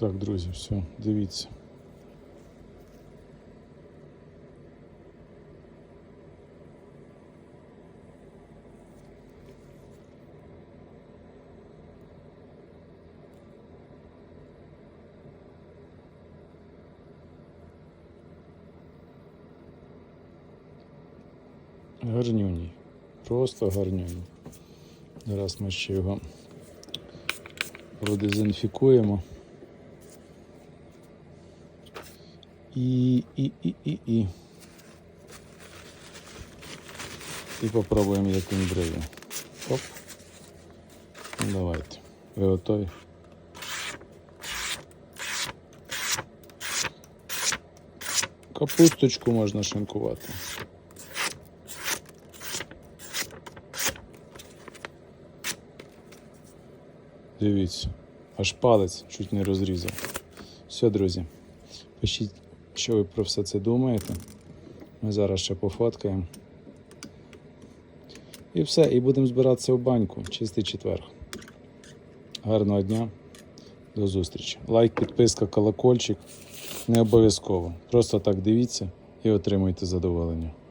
Так, друзі, все, дивіться. Гарнюній. Просто гарнюній. Зараз ми ще його продезінфікуємо. І, і, і, і, і. І попробуємо, як він бриє. Оп. Ну, давайте. Ви готові? Капусточку можна шинкувати. Дивіться, аж палець чуть не розрізав. Все, друзі, пишіть, що ви про все це думаєте. Ми зараз ще пофоткаємо. І все, і будемо збиратися в баньку. Чистий четвер. Гарного дня. До зустрічі. Лайк, підписка, колокольчик. Не обов'язково. Просто так дивіться і отримуйте задоволення.